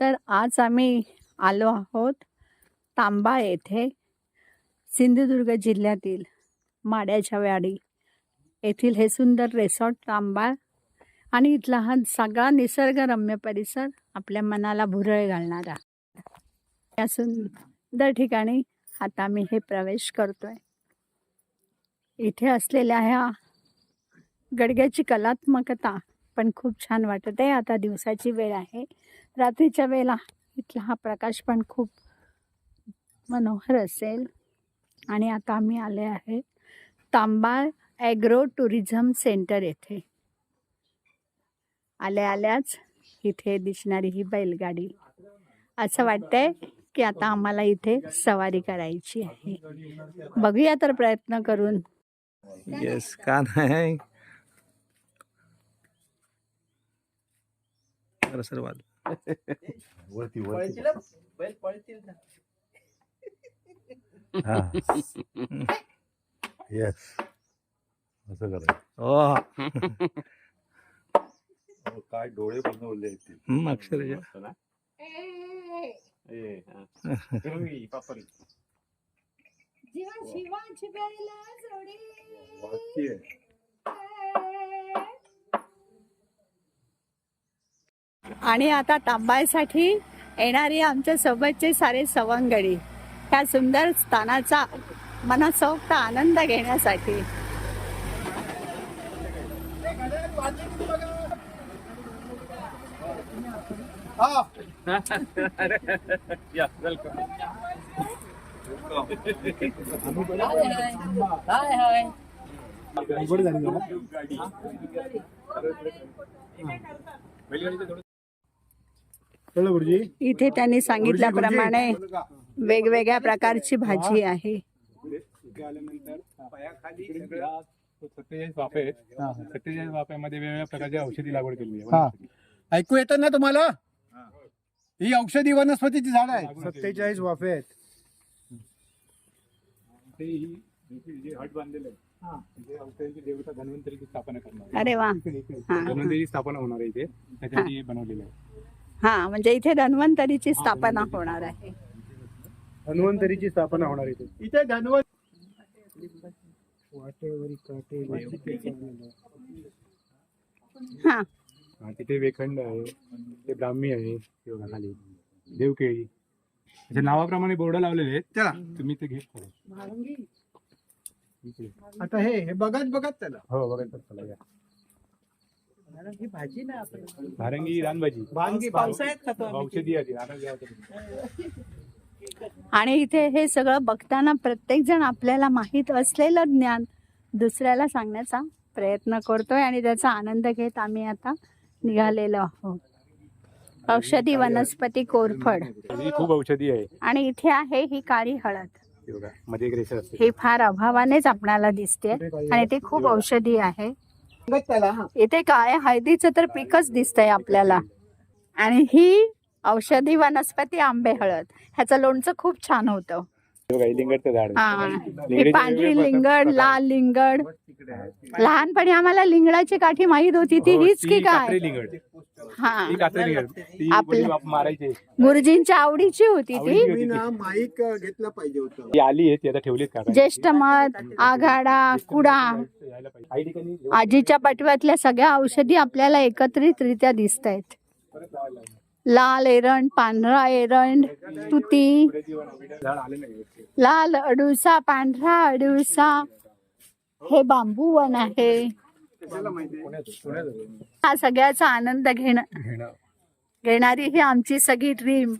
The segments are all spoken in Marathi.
तर आज आम्ही आलो आहोत तांबा येथे सिंधुदुर्ग जिल्ह्यातील माड्याच्या वाडी येथील हे सुंदर रेसॉर्ट तांबा आणि इथला हा सगळा निसर्गरम्य परिसर आपल्या मनाला भुरळ घालणारा या सुंदर ठिकाणी आता मी हे प्रवेश करतोय. इथे असलेल्या ह्या गडग्याची कलात्मकता पण खूप छान वाटत आहे. आता दिवसाची वेळ आहे. रात्रीच्या वेळेला इथला हा प्रकाश पण खूप मनोहर असेल. आणि आता आम्ही आले आहे तांबाळ ॲग्रो टुरिझम सेंटर येथे. आल्या आल्याच इथे दिसणारी ही बैलगाडी. असं वाटतंय की आता आम्हाला इथे सवारी करायची आहे. बघूया तर प्रयत्न करून. येस का नाही? खरं सर वाद वरती. वरती हा. येस असं करायचं. ओ अहो, काय डोळे बनवले आहेत ते. हम्म, अक्षरशः. मस्त ना? वरती आहे. आणि आता तांबायसाठी येणारी आमच्या सोबतचे सारे सवंगडी. ह्या सुंदर स्थानाचा मनसोक्त आनंद घेण्यासाठी. इथे त्यांनी सांगितल्याप्रमाणे वेगवेगळ्या प्रकारची भाजी आहे सत्तेचाळीस वाफे आहेत सत्तेचाळीस वाफ्यामध्ये वेगवेगळ्या प्रकारची औषधी लागवड केली आहे. ऐकू येतं ना तुम्हाला? ही औषधी वनस्पतीची झाड आहे. सत्तेचाळीस वाफे आहेत. ते ही जी- जी हट बांधलेलं आहे तिथे औषधांची देवता धन्वंतरीची स्थापना करणार आहे. अरे वा. हा. धन्वंतरीची स्थापना होणार आहे इथे. त्याच्यासाठी हे बनवलेलं आहे. हा म्हणजे इथे धन्वंतरीची स्थापना होणार आहे. धन्वंतरीची स्थापना होणार इथे. इथे धन्वंत वाटेवरी काटे हा. हा, तिथे वेखंड आहे ते ब्राह्मी आहे हे खाली देवकेळी. त्याच्या नावाप्रमाणे बोर्ड लावलेले आहेत. चला. तुम्ही ते घेत. आता हे हे बघत बघत त्याला हो बघा. ही भाजी ना नारंगी रानभाजी. वांगी पावसाळ्यात खातो आम्ही. औषधी औषधी. आणि इथे हे सगळं बघताना प्रत्येक जण आपल्याला माहीत असलेलं ज्ञान दुसऱ्याला सांगण्याचा प्रयत्न करतोय आणि त्याचा आनंद घेत आम्ही आता निघालेलो आहोत. औषधी वनस्पती कोरफड. ही खूप औषधी आहे. आणि इथे आहे ही काळी हळद. हे बघा मध्ये एक रेषा असते. ही फार अभावानेच आपणाला दिसते आणि ती खूप औषधी आहे. त्याला हा. इथे काय हळदीचं तर पीकच दिसतंय आपल्याला. आणि ही औषधी वनस्पती आंबे हळद. ह्याचं लोणचं खूप छान होतं. बघा हे लिंगडचं झाड आहे. हा. ही लिंगडीचे पांढरी वेगवेगळे लिंगड लाल लिंगड. लहानपणी आम्हाला लिंगडाची काठी माहीत होती. ती हो, हीच ती की कात्री काय? लिंगड. हा. ती कात्री लिंगड. ती आपलं- कोणी वाप- मारायचे. गुरुजींच्या आवडीची होती ती. आवडीची मी ना माईक घेतलं पाहिजे होतं. ती आली आहे ती आता ठेवलीत का? ज्येष्ठ मध आघाडा कुडा. काही ठिकाणी आजीच्या पटव्यातल्या सगळ्या औषधी आपल्याला एकत्रितरित्या दिसत आहेत. लाल एरंड पांढरा एरंड तुती लाल अडुळसा पांढरा अडुळसा. हे बांबू वन आहे. हा सगळ्याचा आनंद घेणं घेणारी ही आमची सगळी ड्रीम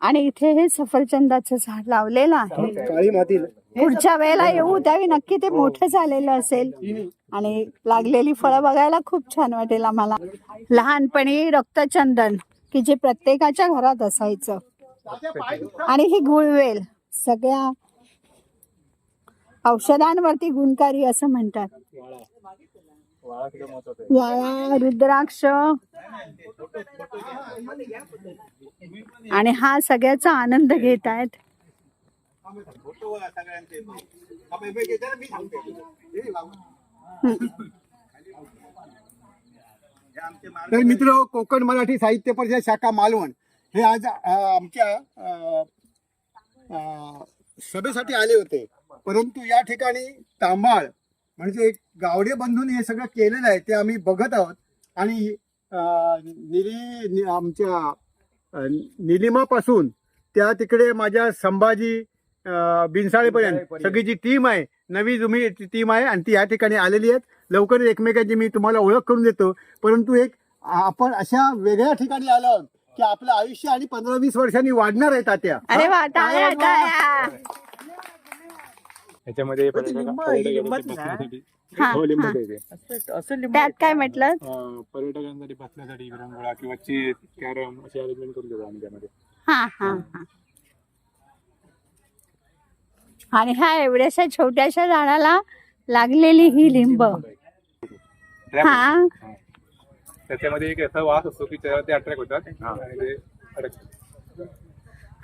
आणि इथे हे सफरचंदाचं झाड लावलेलं आहे. काळी पुढच्या वेळेला येऊ त्यावेळी नक्की ते मोठं झालेलं असेल. आणि लागलेली फळं बघायला खूप छान वाटेल आम्हाला. लहानपणी रक्तचंदन की जे प्रत्येकाच्या घरात असायचं. आणि ही गुळवेल सगळ्या औषधांवरती गुणकारी असं म्हणतात. वाळा रुद्राक्ष. आणि हा सगळ्याचा आनंद घेत आहेत. तर मित्र कोकण मराठी साहित्य परिषद शाखा मालवण हे आज आमच्या सभेसाठी आले होते. परंतु या ठिकाणी तांबाळ म्हणजे गावडे बंधूंनी हे सगळं केलेलं आहे ते आम्ही बघत आहोत. आणि निली आमच्या निलिमापासून त्या तिकडे माझ्या संभाजी बिनसाळेपर्यंत. सगळी जी टीम आहे नवी जुमी टीम आहे आणि ती या ठिकाणी आलेली आहेत. लवकरच एकमेकांची मी तुम्हाला ओळख करून देतो. परंतु एक आपण अशा वेगळ्या ठिकाणी आलो की आपलं आयुष्य आणि पंधरा वीस वर्षांनी वाढणार आहे तात्या अरे वा टाळ्या टाळ्या टाळ्या याच्यामध्ये पण ते पर्यटक- लिंब- पर्यटकांसाठी लिंबाचं ना? बसण्यासाठी- हा, त्यात काय म्हटलं? पर्यटकांसाठी बसण्यासाठी विरंगुळा किंवा चेस कॅरम असे अरेंजमेंट करून देतो आम्ही त्यामध्ये हा हा हा आणि ह्या एवढ्याशा छोट्याशा झाडाला लागलेली ही लिंब. Trap हा. हा. त्याच्यामध्ये एक असा वास असतो की त्याला ते अट्रॅक्ट होतात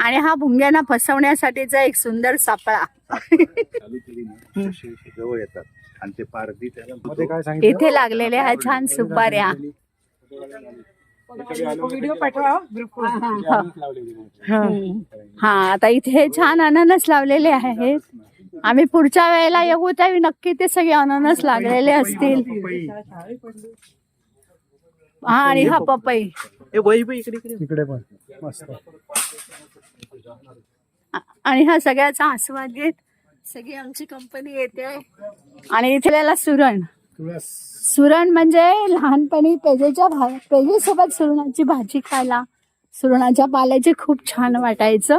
आणि हा भुंग्यांना फसवण्यासाठीचा एक सुंदर सापळा. जवळ येतात. आणि ते सांगितलं? इथे लागलेल्या ह्या छान सुपाऱ्या. व्हिडिओ पाठवा हम्म. हा आता इथे छान अननस लावलेले आहेत आम्ही पुढच्या वेळेला येऊ त्यावेळी नक्की ते सगळे अननस लागलेले असतील. हा आणि हा पपई. इकडे पण. आणि हा सगळ्याचा आस्वाद घेत सगळी आमची कंपनी येते. आणि इथल्याला सुरण. सुरण म्हणजे लहानपणी पेजेच्या भा पेजेसोबत सुरणाची भाजी खायला सुरणाच्या पाल्याचे खूप छान वाटायचं.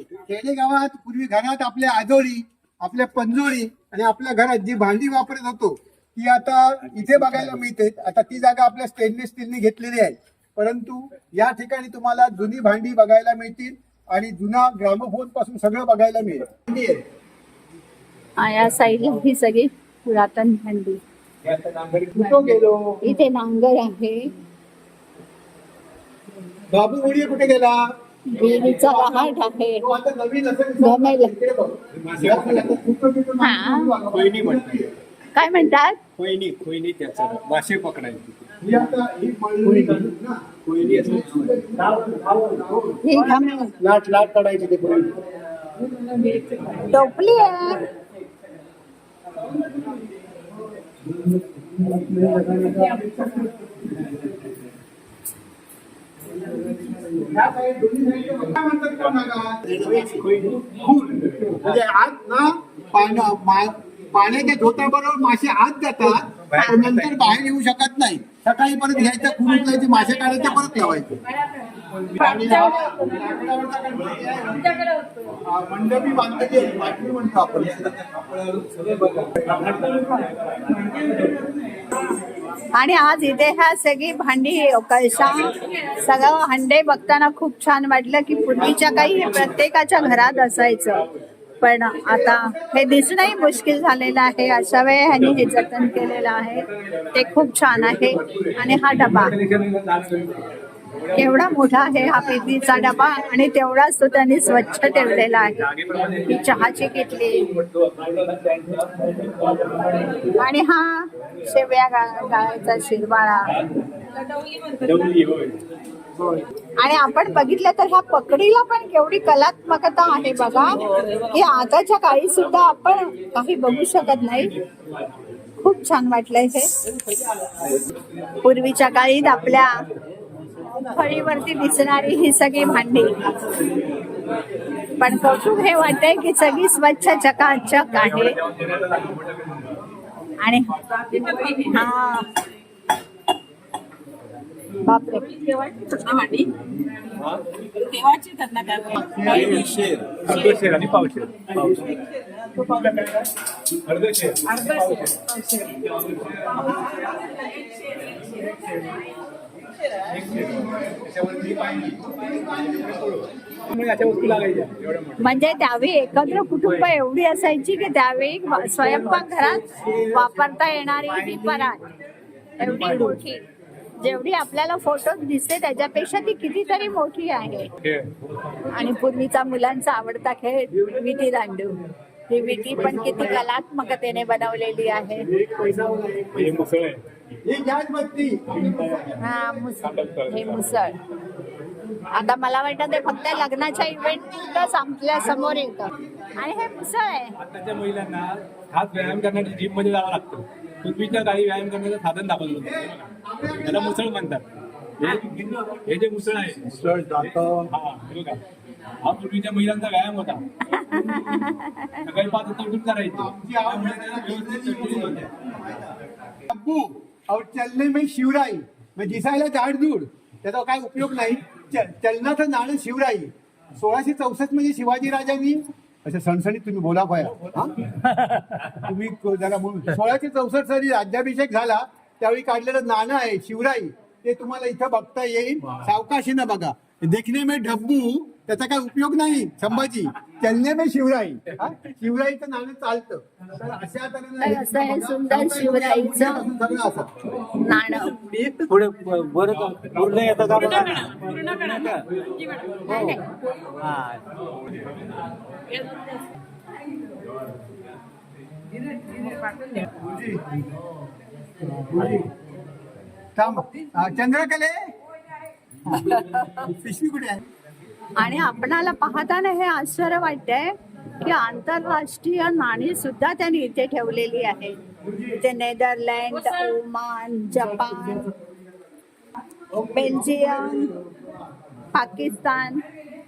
खेडेगावात पूर्वी घरात आपल्या आजोळी आपल्या पंजोळी आणि आपल्या घरात जी भांडी वापरत होतो ती आता इथे बघायला मिळते. आता ती जागा आपल्या स्टेनलेस स्टीलने घेतलेली आहे. परंतु या ठिकाणी तुम्हाला जुनी भांडी बघायला मिळतील आणि जुना ग्रामोफोनपासून सगळं बघायला मिळेल. या साईडला ही सगळी. पुरातन भांडी. कुठं गेलो इथे नांगर आहे. बाबू गुडिये कुठे गेला? विहिरीचा रहाट आहे. गमेला. हा. काय म्हणतात? कोयनी कोयनी त्याचं. मासे पकडायचे. कोयनी लाट लाट काढायची ते टोपली आहे. म्हणजे आज ना पाण्याच्या धोताबरोबर मासे आत जातात नंतर बाहेर येऊ शकत नाही. सकाळी परत घ्यायचं खूप उचलायचे मासे काढायचे परत ठेवायचे. हा, मंडपी बांधलेली आहे, म्हणतो आपण. आणि आज इथे ह्या सगळी भांडी कळशा सगळं हंडे बघताना खूप छान वाटलं की पूर्वीच्या काही हे प्रत्येकाच्या घरात असायचं. पण आता हे दिसणंही मुश्किल झालेलं आहे. अशा वेळे ह्यांनी हे जतन केलेलं आहे. ते खूप छान आहे. आणि हा डबा. एवढा मोठा आहे हा पितळीचा डबा आणि तेवढाच तो त्यांनी स्वच्छ ठेवलेला आहे. ही चहाची किटली. आणि हा शेवया गा- गाळायचा शिरवाळा आणि आपण बघितलं तर ह्या पकडीला पण केवढी कलात्मकता आहे बघा. हे आताच्या काळी सुद्धा आपण काही बघू शकत नाही. खूप छान वाटलंय हे. पूर्वीच्या काळीत आपल्या फळीवरती दिसणारी ही सगळी भांडी. पण कौतुक हे वाटतंय की सगळी स्वच्छ चकाचक आहे. आणि हा. बापरे. शेर आणि पावशेर अर्ध शेर. म्हणजे त्यावेळी एकत्र कुटुंब एवढी असायची की त्यावेळी स्वयंपाक घरात वापरता येणारी ही परात एवढी मोठी. जेवढी आपल्याला फोटोत दिसते त्याच्यापेक्षा ती कितीतरी मोठी आहे. आणि पूर्वीचा मुलांचा आवडता खेळ विटी दांडू ही विटी पण किती कलात्मकतेने बनवलेली आहे. हे मुसळ ही हा हे आता मला वाटतं ते फक्त लग्नाच्या इव्हेंट आपल्यासमोर येतं. आणि हे मुसळ आहे. आताच्या महिलांना खास व्यायाम करण्यासाठी जिममध्ये जावं लागतं. पूर्वीच्या काही व्यायाम करण्याचं साधन दाखवलं होतं त्याला मुसळ म्हणतात. हे- हे जे मुसळ आहे. मुसळ दातं बघा. हा पूर्वीच्या महिलांचा व्यायाम होता. सकाळी पाच वाजता उठून करायचे. और चलने में शिवराई. म्हणजे दिसायला जाडजूड. त्याचा काय उपयोग नाही. चलनाचं नाणं शिवराई. सोळाशे चौसष्टमध्ये शिवाजी राजांनी असं सणसणीत तुम्ही बोला पाया. तुम्ही जरा बोलू. सोळाशे चौसष्ट साली राज्याभिषेक झाला त्यावेळी काढलेलं नाणं आहे शिवराई. ते तुम्हाला इथं बघता येईल. सावकाशीनं बघा. देखणे में डब्बू त्याचा काय उपयोग नाही? संभाजी चलने में शिवराई. हा? शिवराईचं नाणं चालतं. तर अशा तऱ्हेने तर असं हे सुंदर शिवराईचं सगळं असं नाणं. पुढे बरं पूर्ण येतं का बघा थांब. अं, चंद्रकले? पिशवी कुठे आहे आणि आपणाला पाहताना हे आश्चर्य वाटतंय की आंतरराष्ट्रीय नाणी सुद्धा त्यांनी इथे ठेवलेली आहे. इथे Netherland Oman Japan Belgium Pakistan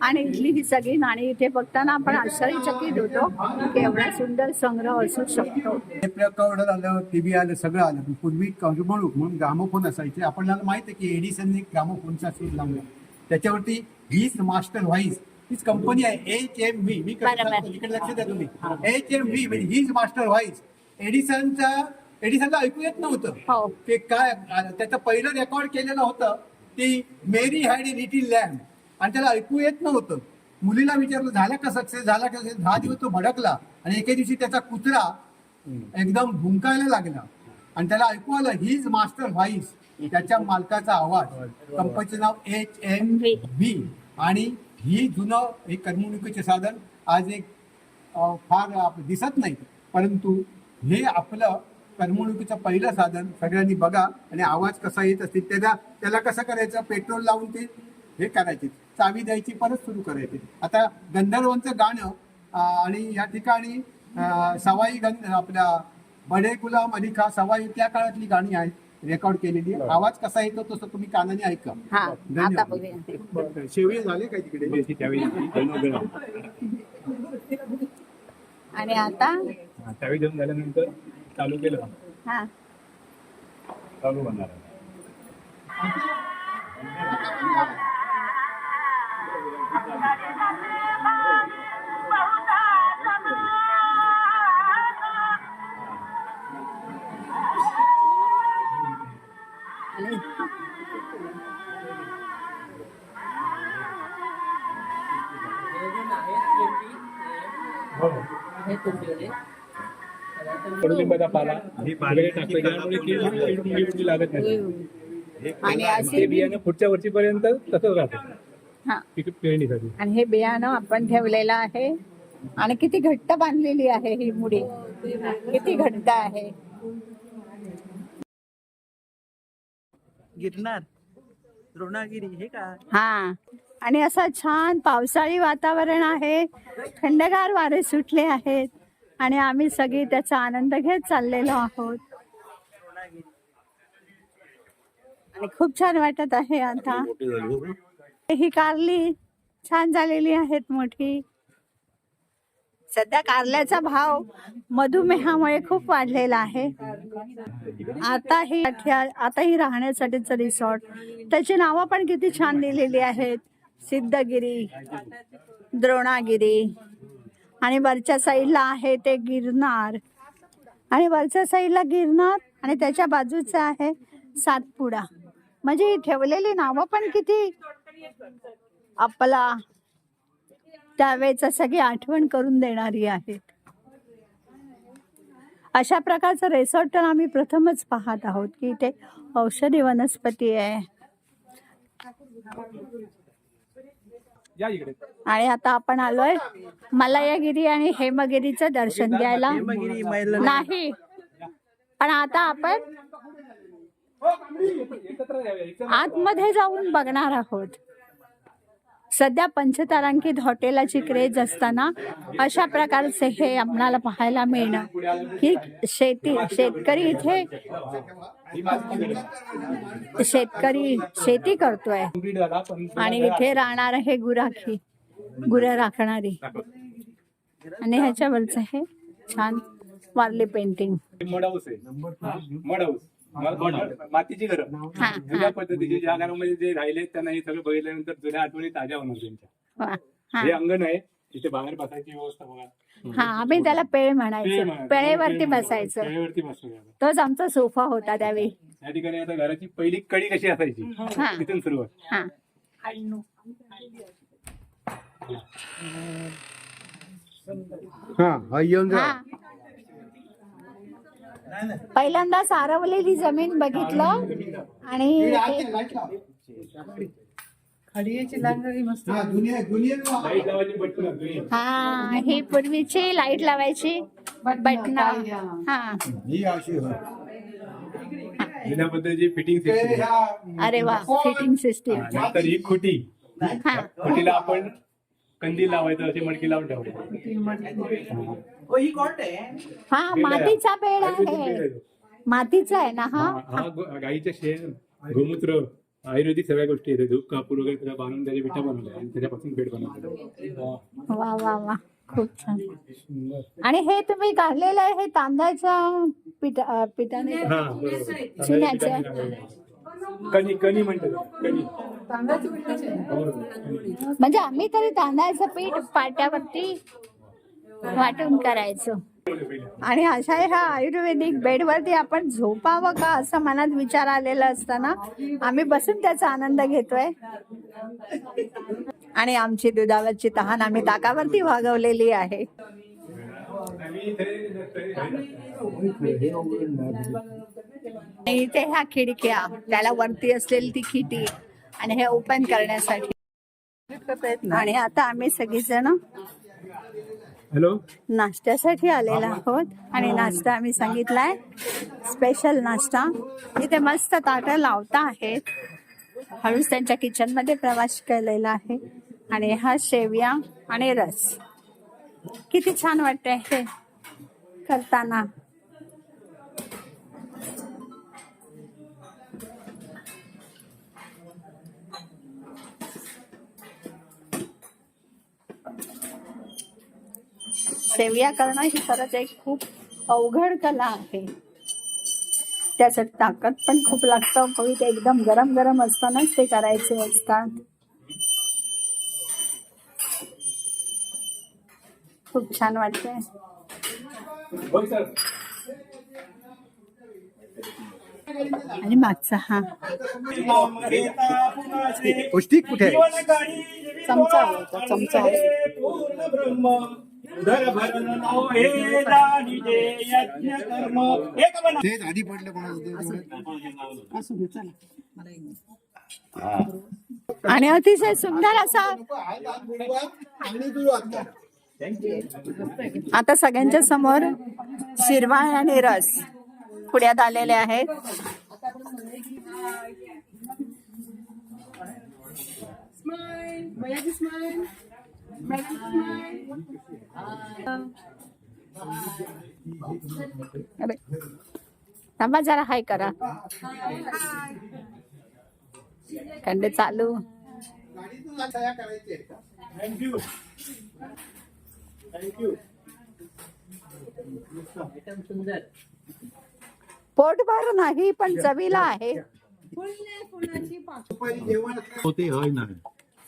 आणि इथली ही सगळी नाणी इथे बघताना आपण आश्चर्यचकित होतो की एवढा सुंदर संग्रह असू शकतो. रेकॉर्डर आलं टीव्ही आलं सगळं आलं. पण पूर्वी म्हणून म्हणून ग्रामोफोन असायचे. आपल्याला माहिती आहे की एडिसनने ग्रामोफोनचा शोध लावला. त्याच्यावरती हीच मास्टर व्हाईस हीच कंपनी आहे एच एम व्ही मी इकडे लक्ष द्या तुम्ही. एच एम व्ही म्हणजे हीच मास्टर व्हाईस एडिसनचा एडिसनला ऐकू येत नव्हतं हो. ते काय त्याचं पहिलं रेकॉर्ड केलेलं होतं ती Mary had a little lamb आणि त्याला ऐकू येत नव्हतं. मुलीला विचारलं झालं का सक्सेस झाला का दहा दिवस तो भडकला आणि एके दिवशी त्याचा कुत्रा एकदम भुंकायला लागला. आणि त्याला ऐकू आलं हीच मास्टर व्हाईस त्याच्या मालकाचा आवाज. कंपनीचं नाव एच एम व्ही आणि ही जुनं हे करमणुकीचे साधन आज एक फार दिसत नाही. परंतु हे आपलं करमणुकीचं पहिलं साधन सगळ्यांनी बघा आणि आवाज कसा येत असतील त्याला त्याला कसं करायचं? पेट्रोल लावून ते हे करायचे. चावी द्यायची परत सुरू करायची. आता गंधर्वांचं गाणं आणि या ठिकाणी सवाई गंध आपल्या बडे गुलाम अली खा सवाई त्या काळातली गाणी आहेत रेकॉर्ड केलेली. आवाज कसा येतो तसं तुम्ही कानाने ऐका. हा आता धन्यवाद. बघूया. शेवळे झाले काय तिकडे? आणि आता? हा, त्यावेळी जेवण झाल्यानंतर चालू केलं. हा. चालू होणार कडुलिंबाचा पाला वगैरे टाकलं त्यामुळे कीड कीड- कीड लागत नाही आणि ते असे बियाणं पुढच्या वर्षीपर्यंत तसंच राहतं. हा. पीक पेरणीसाठी आणि हे बियाणं आपण ठेवलेलं आहे. आणि किती घट्ट बांधलेली आहे ही मुडी. किती घट्ट आहे. गिरणार द्रोणागिरी हे का हा. आणि असं छान पावसाळी वातावरण आहे. थंडगार वारे सुटले आहेत. आणि आम्ही सगळी त्याचा आनंद घेत चाललेलो आहोत. आणि खूप छान वाटत आहे आता. ही. ही कारली छान झालेली आहेत मोठी. सध्या कारल्याचा भाव मधुमेहामुळे खूप वाढलेला आहे. आता ही आता ही राहण्यासाठीच रिसॉर्ट त्याची नावं पण किती छान दिलेली आहेत. सिद्धगिरी द्रोणागिरी आणि वरच्या साईडला आहे ते गिरनार. आणि वरच्या साईडला गिरनार आणि त्याच्या बाजूचं आहे सातपुडा. म्हणजे ही ठेवलेली नावं पण किती आपला त्यावेळेचं सगळी आठवण करून देणारी आहेत. अशा प्रकारचं रेसॉर्ट तर आम्ही प्रथमच पाहत आहोत की इथे औषधी वनस्पती आहे. आणि आता आपण आलोय मलायागिरी आणि हेमगिरीचं दर्शन घ्यायला. नाही. पण आता आपण एकदम आतमध्ये जाऊन बघणार आहोत. सध्या पंचतारांकित हॉटेलाची क्रेज असताना अशा प्रकारचे हे आम्हाला पाहायला मिळणं. ही शेती शेतकरी इथे शेतकरी शेती करतोय. आणि इथे राहणार आहे गुराखी गुरं राखणारी. आणि ह्याच्यावरचं हे छान वारली पेंटिंग मातीची घरं हा जुन्या पद्धतीचे ज्या घरामध्ये जे राहिले त्यांना हे सगळं बघितल्यानंतर जुन्या आठवणी ताज्या होणार त्यांच्या. हा. हे अंगण आहे तिथे बाहेर बसायची व्यवस्था बघा. हा आम्ही त्याला पेळ पेळ म्हणायचो. म्हणा. पेळेवरती पेळ बसायचं. पेळेवरती तोच आमचा सोफा होता त्यावेळी. या ठिकाणी आता घराची पहिली कडी कशी असायची? हा. तिथून सुरुवात. हा. हा हा येऊन जा. हा. पहिल्यांदा सारवलेली जमीन बघितलं आणि हा. हा ही पूर्वीची लाइट लावायची बटन हा. ही. जुन्या पद्धतीची फिटिंग सिस्टीम अरे वा फिटिंग सिस्टीम नंतर ही खुटी. हा. खुटीला आपण कंदील लावायचं अशी मडकी लावून ठेवायची हा मातीचा पेड आहे. मातीचा आहे ना हा? हा गो- गाईचं शेण गोमूत्र आयुर्वेदिक सगळ्या गोष्टी आहेत. धूप कापूर वगैरे सगळं बांधून त्याचे विटा बनवल्या आणि त्याच्यापासून पेट बनवलं वा वा वा. खूप छान. आणि हे तुम्ही काढलेलं आहे हे तांदळाच्या पिठा पिठाने? हा चुन्याचं. कणी कणी म्हणतात. कणी. म्हणजे आम्ही तरी तांदळाचं पीठ पाट्यावरती वाटून करायचो. आणि अशा ह्या आयुर्वेदिक बेडवरती आपण झोपावं का असं मनात विचार आलेला असताना आम्ही बसून त्याचा आनंद घेतोय. आणि आमची दुधावरची तहान आम्ही ताकावरती भागवलेली आहे. आणि इथे ह्या खिडक्या त्याला वरती असलेली ती खिटी आणि हे ओपन करण्यासाठी. आणि आता आम्ही सगळीजण हॅलो? नाश्त्यासाठी आलेलो आहोत आणि नाश्ता आम्ही सांगितलाय. स्पेशल नाश्ता. इथे मस्त ताटं लावता आहेत. हळूच त्यांच्या किचनमध्ये प्रवास केलेला आहे. आणि हा शेवया आणि रस. किती छान वाटतंय हे करताना. सेविया करणं ही खरंच एक खूप अवघड कला आहे. त्यासाठी ताकद पण खूप लागतं. पण ते एकदम गरम गरम असतानाच ते करायचे असतात. खूप छान सर आणि मागचा हा. कुठे चमचा चमचा तेच आधी पडलं कोणाचं आणि अतिशय सुंदर असा आता आता सगळ्यांच्या समोर शिरवाळ आणि रस पुण्यात आलेले आहेत. अरे, थांबा जरा हाय करा. खंड चालू? थँक्यू थँक्यू पोटभर नाही पण चवीला आहे. दुपारी जेवण असलं-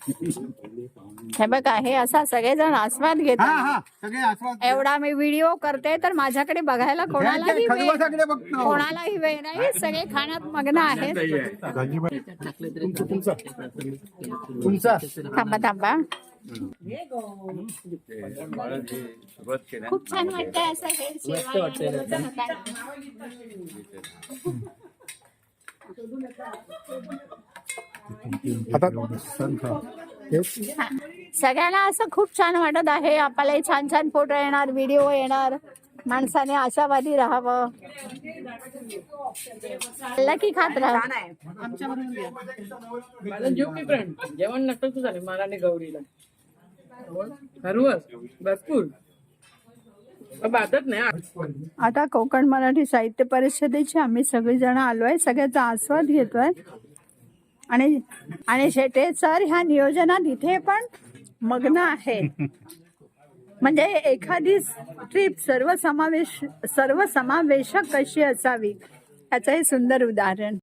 हे बघा हे असा सगळेजण आस्वाद हा घेतात. हा सगळे आस्वाद एवढा मी व्हिडिओ करते तर माझ्याकडे बघायला कोणालाही वेळ खडवासाकडे बघतो. कोणालाही वेळ नाही सगळे खाण्यात मग्न आहेत. तुमचा? थांबा थांबा. खूप छान वाटतंय असं हे शेवाळी आणि रसं हा. सगळ्यांना असं खूप छान वाटत आहे. आपल्याला छान छान फोटो येणार व्हिडिओ येणार. माणसाने आशावादी राहावं. खाल्ला की खात राहा. जेवण झाले मला आणि गौरीला. भरपूर. आता कोकण मराठी साहित्य परिषदेची आम्ही सगळीजण आलोय सगळ्याचा आस्वाद घेतोय. आणि आणि शेटे सर ह्या नियोजनात इथे पण मग्न आहे. म्हणजे एखादी ट्रिप सर्व समावेश सर्व समावेशक कशी असावी? याचं हे सुंदर उदाहरण.